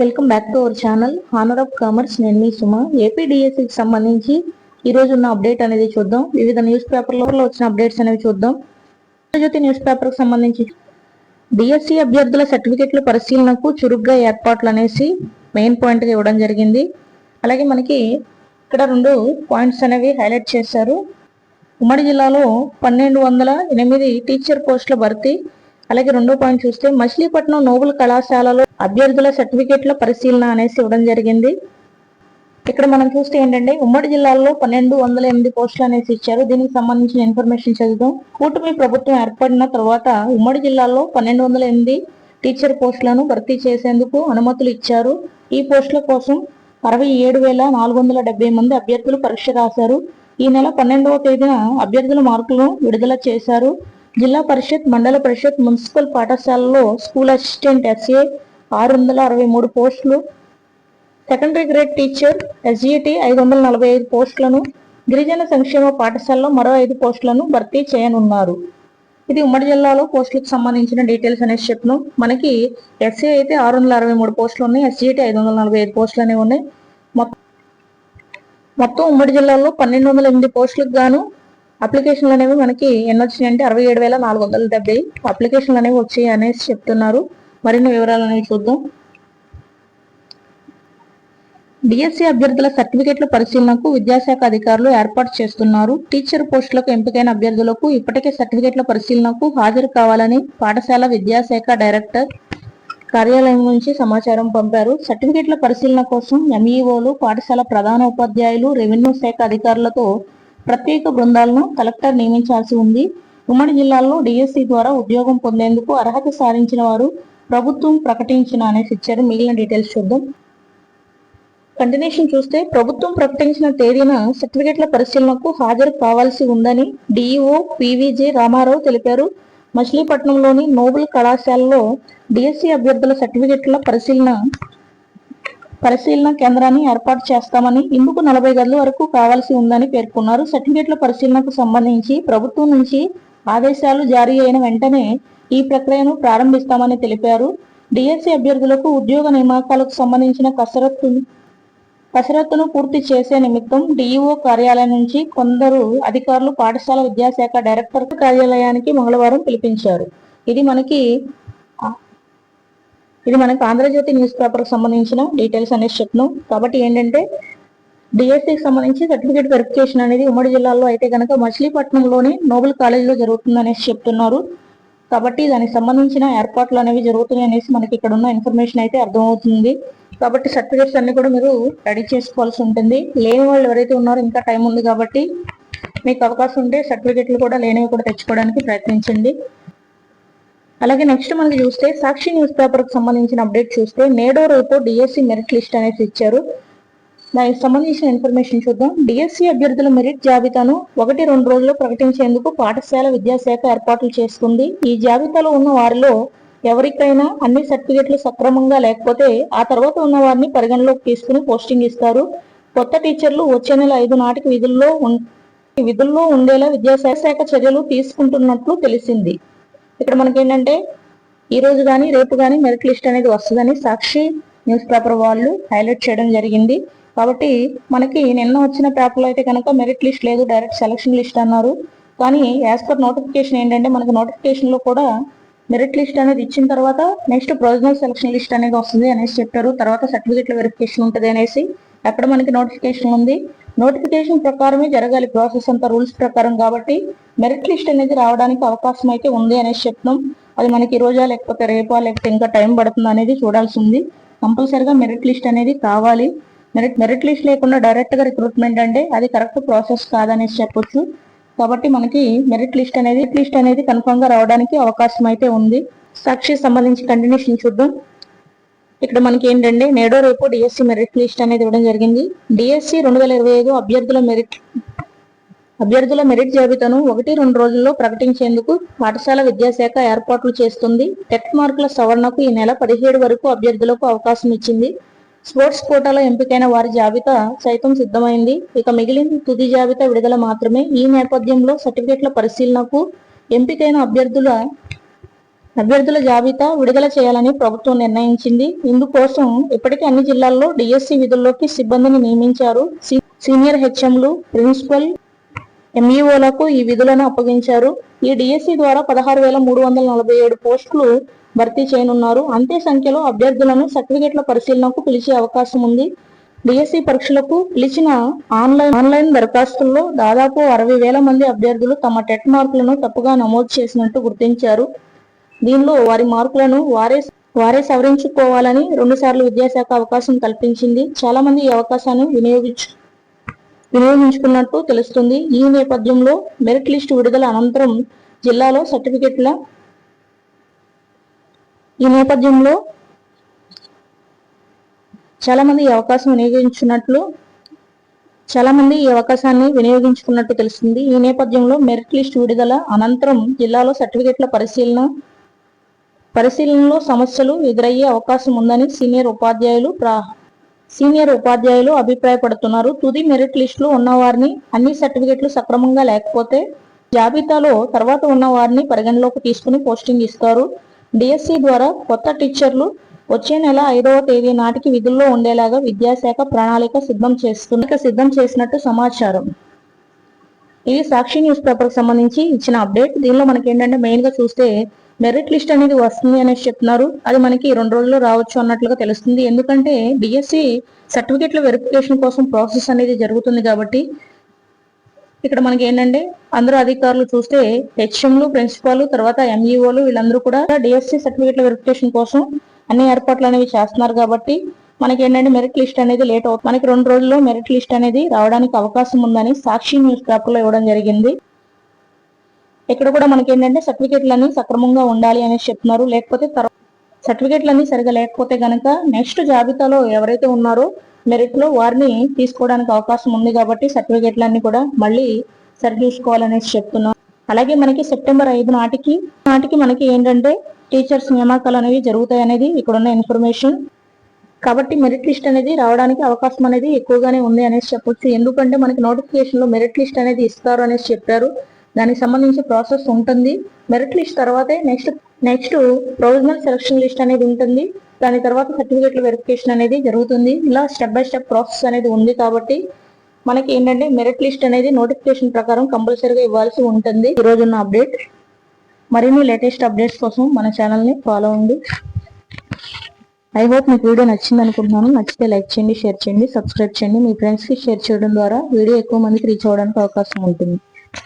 Welcome back to our channel honour of commerce నేను మీ సుమ. ఏపీడిఎస్సికి సంబంధించి ఈ రోజు ఉన్న అప్డేట్ అనేది చూద్దాం. వివిధ న్యూస్ పేపర్లలో వచ్చిన అప్డేట్స్ అనేవి చూద్దాం. జ్యోతి న్యూస్ పేపర్కి సంబంధించి డిఎస్సి అభ్యర్థుల సర్టిఫికెట్ల పరిశీలనకు చురుగ్గా ఏర్పాట్లు అనేసి మెయిన్ పాయింట్గా ఇవ్వడం జరిగింది. అలాగే మనకి ఇక్కడ రెండు పాయింట్స్ అనేవి హైలైట్ చేశారు. ఉమ్మడి జిల్లాలో పన్నెండు వందల ఎనిమిది టీచర్ పోస్టుల భర్తీ అలాగే రెండో పాయింట్ చూస్తే మచిలీపట్నం నోబుల్ కళాశాలలో అభ్యర్థుల సర్టిఫికేట్ల పరిశీలన అనేసి ఇవ్వడం జరిగింది. ఇక్కడ మనం చూస్తే ఏంటంటే ఉమ్మడి జిల్లాలో పన్నెండు వందల ఎనిమిది పోస్టులు అనేసి ఇచ్చారు. దీనికి సంబంధించిన ఇన్ఫర్మేషన్ చదువుదాం. కూటమి ప్రభుత్వం ఏర్పడిన తర్వాత ఉమ్మడి జిల్లాలో పన్నెండు వందల ఎనిమిది టీచర్ పోస్టులను భర్తీ చేసేందుకు అనుమతులు ఇచ్చారు. ఈ పోస్టుల కోసం అరవై ఏడు వేల నాలుగు వందల డెబ్బై మంది అభ్యర్థులు పరీక్ష రాశారు. ఈ నెల పన్నెండవ తేదీన అభ్యర్థుల మార్కులను విడుదల చేశారు. జిల్లా పరిషత్ మండల పరిషత్ మున్సిపల్ పాఠశాలలో స్కూల్ అసిస్టెంట్ ఎస్ఏ ఆరు వందల అరవై మూడు పోస్టులు. సెకండరీ గ్రేడ్ టీచర్ ఎస్జిటి ఐదు వందల నలభై ఐదు పోస్టులను. గిరిజన సంక్షేమ పాఠశాలలో మరో ఐదు పోస్టులను భర్తీ చేయనున్నారు. ఇది ఉమ్మడి జిల్లాలో పోస్టులకు సంబంధించిన డీటెయిల్స్ అనేసి చెప్పను మనకి ఎస్ఏ అయితే ఆరు వందల అరవై మూడు పోస్టులు ఉన్నాయి ఎస్జిటి ఐదు వందల నలభై ఐదు పోస్టులు అనేవి ఉన్నాయి. మొత్తం మొత్తం ఉమ్మడి జిల్లాలో పన్నెండు వందల ఎనిమిది పోస్టులకు గాను అప్లికేషన్లు అనేవి మనకి ఎన్ని వచ్చినాయంటే అరవై ఏడు వేల నాలుగు వందల డెబ్బై అప్లికేషన్లు అనేవి వచ్చాయి అనేసి చెప్తున్నారు. మరిన్ని వివరాలు అనేవి చూద్దాం. డిఎస్సి అభ్యర్థుల సర్టిఫికేట్ల పరిశీలనకు విద్యాశాఖ అధికారులు ఏర్పాటు చేస్తున్నారు. టీచర్ పోస్టులకు ఎంపికైన అభ్యర్థులకు ఇప్పటికే సర్టిఫికేట్ల పరిశీలనకు హాజరు కావాలని పాఠశాల విద్యాశాఖ డైరెక్టర్ కార్యాలయం నుంచి సమాచారం పంపారు. సర్టిఫికేట్ల పరిశీలన కోసం ఎంఈఓలు పాఠశాల ప్రధాన ఉపాధ్యాయులు రెవెన్యూ శాఖ అధికారులతో ప్రత్యేక బృందాలను కలెక్టర్ నియమించాల్సి ఉంది. ఉమ్మడి జిల్లాల్లో డిఎస్సి ద్వారా ఉద్యోగం పొందేందుకు అర్హత సాధించిన వారు ప్రభుత్వం ప్రకటించిన అనేసి ఇచ్చారు మిగిలిన డీటెయిల్స్ చూద్దాం. కంటిన్యూషన్ చూస్తే ప్రభుత్వం ప్రకటించిన తేదీన సర్టిఫికెట్ల పరిశీలనకు హాజరు కావాల్సి ఉందని డిఈఓ పివిజే రామారావు తెలిపారు. మచిలీపట్నంలోని నోబుల్ కళాశాలలో డిఎస్సి అభ్యర్థుల సర్టిఫికెట్ల పరిశీలన పరిశీలన కేంద్రాన్ని ఏర్పాటు చేస్తామని ఇందుకు నలభై గదుల వరకు కావాల్సి ఉందని పేర్కొన్నారు. సర్టిఫికెట్ల పరిశీలనకు సంబంధించి ప్రభుత్వం నుంచి ఆదేశాలు జారీ అయిన వెంటనే ఈ ప్రక్రియను ప్రారంభిస్తామని తెలిపారు. డిఎస్సి అభ్యర్థులకు ఉద్యోగ నియామకాలకు సంబంధించిన కసరత్తు కసరత్తును పూర్తి చేసే నిమిత్తం డిఈఓ కార్యాలయం నుంచి కొందరు అధికారులు పాఠశాల విద్యాశాఖ డైరెక్టర్ కార్యాలయానికి మంగళవారం పిలిపించారు. ఇది మనకి ఇది మనకు ఆంధ్రజ్యోతి న్యూస్ పేపర్ సంబంధించిన డీటెయిల్స్ అనేసి చెప్తున్నాం. కాబట్టి ఏంటంటే డిఎస్సికి సంబంధించి సర్టిఫికేట్ వెరిఫికేషన్ అనేది ఉమ్మడి జిల్లాలో అయితే కనుక మచిలీపట్నంలోని నోబెల్ కాలేజీలో జరుగుతుంది అనేసి చెప్తున్నారు. కాబట్టి దానికి సంబంధించిన ఏర్పాట్లు అనేవి జరుగుతున్నాయి అనేసి మనకి ఇక్కడ ఉన్న ఇన్ఫర్మేషన్ అయితే అర్థమవుతుంది. కాబట్టి సర్టిఫికేట్స్ అన్ని కూడా మీరు రెడీ చేసుకోవాల్సి ఉంటుంది. లేని వాళ్ళు ఎవరైతే ఉన్నారో ఇంకా టైం ఉంది కాబట్టి మీకు అవకాశం ఉంటే సర్టిఫికేట్లు కూడా లేనివి కూడా తెచ్చుకోవడానికి ప్రయత్నించండి. అలాగే నెక్స్ట్ మనకి చూస్తే సాక్షి న్యూస్ పేపర్కి సంబంధించిన అప్డేట్ చూస్తే నేడో రేపు డిఎస్సి మెరిట్ లిస్ట్ అనేది ఇచ్చారు. దానికి సంబంధించిన ఇన్ఫర్మేషన్ చూద్దాం. డిఎస్సి అభ్యర్థుల మెరిట్ జాబితాను ఒకటి రెండు రోజుల్లో ప్రకటించేందుకు పాఠశాల విద్యాశాఖ ఏర్పాట్లు చేస్తుంది. ఈ జాబితాలో ఉన్న వారిలో ఎవరికైనా అన్ని సర్టిఫికెట్లు సక్రమంగా లేకపోతే ఆ తర్వాత ఉన్న వారిని పరిగణలోకి తీసుకుని పోస్టింగ్ ఇస్తారు. కొత్త టీచర్లు వచ్చే నెల ఐదు నాటికి విధుల్లో ఉం- విధుల్లో ఉండేలా విద్యాశాఖ చర్యలు తీసుకుంటున్నట్లు తెలిసింది. ఇక్కడ మనకి ఏంటంటే ఈ రోజు కానీ రేపు కానీ మెరిట్ లిస్ట్ అనేది వస్తుందని సాక్షి న్యూస్ పేపర్ వాళ్ళు హైలైట్ చేయడం జరిగింది. కాబట్టి మనకి నిన్న వచ్చిన పేపర్లో అయితే కనుక మెరిట్ లిస్ట్ లేదు డైరెక్ట్ సెలక్షన్ లిస్ట్ అన్నారు. కానీ యాజ్ పర్ నోటిఫికేషన్ ఏంటంటే మనకి నోటిఫికేషన్లో కూడా మెరిట్ లిస్ట్ అనేది ఇచ్చిన తర్వాత నెక్స్ట్ ప్రొవిజనల్ సెలక్షన్ లిస్ట్ అనేది వస్తుంది అనేసి చెప్పారు. తర్వాత సర్టిఫికేట్ల వెరిఫికేషన్ ఉంటుంది అనేసి అక్కడ మనకి నోటిఫికేషన్ ఉంది. నోటిఫికేషన్ ప్రకారమే జరగాలి ప్రాసెస్ అంతా రూల్స్ ప్రకారం కాబట్టి మెరిట్ లిస్ట్ అనేది రావడానికి అవకాశం అయితే ఉంది అనేసి చెప్తున్నాం. అది మనకి ఈ రోజా లేకపోతే రేపా లేకపోతే ఇంకా టైం పడుతుంది అనేది చూడాల్సి ఉంది. కంపల్సరిగా మెరిట్ లిస్ట్ అనేది కావాలి. మెరిట్ మెరిట్ లిస్ట్ లేకుండా డైరెక్ట్గా రిక్రూట్మెంట్ అంటే అది కరెక్ట్ ప్రాసెస్ కాదనేసి చెప్పొచ్చు. కాబట్టి మనకి మెరిట్ లిస్ట్ అనేది లిస్ట్ అనేది కన్ఫర్మ్గా రావడానికి అవకాశం అయితే ఉంది. సాక్షి సంబంధించి కంటిన్యూషన్ చూద్దాం. ఇక్కడ మనకి ఏంటంటే నేడో రేపు డిఎస్సి మెరిట్ లిస్ట్ అనేది ఇవ్వడం జరిగింది. డిఎస్సి రెండు వేల ఇరవై ఐదు అభ్యర్థుల మెరిట్ అభ్యర్థుల మెరిట్ జాబితాను ఒకటి రెండు రోజుల్లో ప్రకటించేందుకు పాఠశాల విద్యాశాఖ ఏర్పాట్లు చేస్తుంది. టెట్ మార్కుల సవరణకు ఈ నెల పదిహేడు వరకు అభ్యర్థులకు అవకాశం ఇచ్చింది. స్పోర్ట్స్ కోటాలో ఎంపికైన వారి జాబితా సైతం సిద్ధమైంది. ఇక మిగిలిన తుది జాబితా విడుదల మాత్రమే ఈ నేపథ్యంలో సర్టిఫికెట్ల పరిశీలనకు ఎంపికైన అభ్యర్థుల అభ్యర్థుల జాబితా విడుదల చేయాలని ప్రభుత్వం నిర్ణయించింది. ఇందుకోసం ఇప్పటికే అన్ని జిల్లాల్లో డిఎస్సి విధుల్లోకి సిబ్బందిని నియమించారు. సీనియర్ హెచ్ఎంలు ప్రిన్సిపల్ ఎంఈఓలకు ఈ విధులను అప్పగించారు. ఈ డిఎస్సి ద్వారా పదహారు వేల మూడు వందల నలభై ఏడు పోస్టులు భర్తీ చేయనున్నారు. అంతే సంఖ్యలో అభ్యర్థులను సర్టిఫికెట్ల పరిశీలనకు పిలిచే అవకాశం ఉంది. డిఎస్సి పరీక్షలకు పిలిచిన ఆన్లైన్ ఆన్లైన్ దరఖాస్తుల్లో దాదాపు అరవై వేల మంది అభ్యర్థులు తమ టెట్ మార్కులను తప్పుగా నమోదు చేసినట్టు గుర్తించారు. దీనిలో వారి మార్కులను వారే వారే సవరించుకోవాలని రెండు సార్లు విద్యాశాఖ అవకాశం కల్పించింది. చాలా మంది ఈ అవకాశాన్ని వినియోగించు వినియోగించుకున్నట్టు తెలుస్తుంది. ఈ నేపథ్యంలో మెరిట్ లిస్టు విడుదల అనంతరం జిల్లాలో సర్టిఫికెట్ల ఈ నేపథ్యంలో చాలామంది ఈ అవకాశం వినియోగించున్నట్లు చాలా మంది ఈ అవకాశాన్ని వినియోగించుకున్నట్టు తెలుస్తుంది. ఈ నేపథ్యంలో మెరిట్ లిస్ట్ విడుదల అనంతరం జిల్లాలో సర్టిఫికెట్ల పరిశీలన పరిశీలనలో సమస్యలు ఎదురయ్యే అవకాశం ఉందని సీనియర్ ఉపాధ్యాయులు ప్రా సీనియర్ ఉపాధ్యాయులు అభిప్రాయపడుతున్నారు. తుది మెరిట్ లిస్టులో ఉన్నవారిని అన్ని సర్టిఫికెట్లు సక్రమంగా లేకపోతే జాబితాలో తర్వాత ఉన్న వారిని పరిగణలోకి తీసుకుని పోస్టింగ్ ఇస్తారు. డిఎస్సి ద్వారా కొత్త టీచర్లు వచ్చే నెల ఐదవ తేదీ నాటికి విధుల్లో ఉండేలాగా విద్యాశాఖ ప్రణాళిక సిద్ధం చేస్తుంది సిద్ధం చేసినట్టు సమాచారం. ఇది సాక్షి న్యూస్ పేపర్కి సంబంధించి ఇచ్చిన అప్డేట్. దీనిలో మనకి ఏంటంటే మెయిన్గా చూస్తే మెరిట్ లిస్ట్ అనేది వస్తుంది అనేసి చెప్తున్నారు. అది మనకి రెండు రోజుల్లో రావచ్చు అన్నట్లుగా తెలుస్తుంది. ఎందుకంటే డిఎస్సి సర్టిఫికెట్ల వెరిఫికేషన్ కోసం ప్రాసెస్ అనేది జరుగుతుంది కాబట్టి ఇక్కడ మనకి ఏంటంటే అందరూ అధికారులు చూస్తే హెచ్ఎంలు ప్రిన్సిపాల్ తర్వాత ఎంఈఓలు వీళ్ళందరూ కూడా డిఎస్సి సర్టిఫికెట్ల వెరిఫికేషన్ కోసం అన్ని ఏర్పాట్లు అనేవి చేస్తున్నారు కాబట్టి మనకి ఏంటంటే మెరిట్ లిస్ట్ అనేది లేట్ అవుతుంది. మనకి రెండు రోజుల్లో మెరిట్ లిస్ట్ అనేది రావడానికి అవకాశం ఉందని సాక్షి న్యూస్ పేపర్లో ఇవ్వడం జరిగింది. ఇక్కడ కూడా మనకి ఏంటంటే సర్టిఫికెట్లన్నీ సక్రమంగా ఉండాలి అనేసి చెప్తున్నారు. లేకపోతే తర్వాత సర్టిఫికెట్లన్నీ సరిగా లేకపోతే గనక నెక్స్ట్ జాబితాలో ఎవరైతే ఉన్నారో మెరిట్లో వారిని తీసుకోవడానికి అవకాశం ఉంది కాబట్టి సర్టిఫికెట్లన్నీ కూడా మళ్ళీ సరి చూసుకోవాలనేసి చెప్తున్నాం అలాగే మనకి సెప్టెంబర్ ఐదు నాటికి నాటికి మనకి ఏంటంటే టీచర్స్ నియామకాలు అనేవి జరుగుతాయి అనేది ఇక్కడ ఉన్న ఇన్ఫర్మేషన్. కాబట్టి మెరిట్ లిస్ట్ అనేది రావడానికి అవకాశం అనేది ఎక్కువగానే ఉంది అనేసి చెప్పొచ్చు. ఎందుకంటే మనకి నోటిఫికేషన్లో మెరిట్ లిస్ట్ అనేది ఇస్తారు అనేసి చెప్పారు. దానికి సంబంధించి ప్రాసెస్ ఉంటుంది. మెరిట్ లిస్ట్ తర్వాతే next next provisional selection list అనేది ఉంటుంది. దాని తర్వాత సర్టిఫికేట్ల వెరిఫికేషన్ అనేది జరుగుతుంది. ఇలా స్టెప్ బై స్టెప్ ప్రాసెస్ అనేది ఉంది కాబట్టి మనకి ఏంటంటే మెరిట్ లిస్ట్ అనేది నోటిఫికేషన్ ప్రకారం కంపల్సరీగా ఇవ్వాల్సి ఉంటుంది. ఈ రోజున్న అప్డేట్. మరిన్ని లేటెస్ట్ అప్డేట్స్ కోసం మన ఛానల్ని ఫాలో అవ్వండి. ఐ హోప్ మీకు వీడియో నచ్చింది అనుకుంటున్నాను. నచ్చితే లైక్ చేయండి షేర్ చేయండి సబ్స్క్రైబ్ చేయండి. మీ ఫ్రెండ్స్కి షేర్ చేయడం ద్వారా వీడియో ఎక్కువ మందికి రీచ్ అవ్వడానికి అవకాశం ఉంటుంది.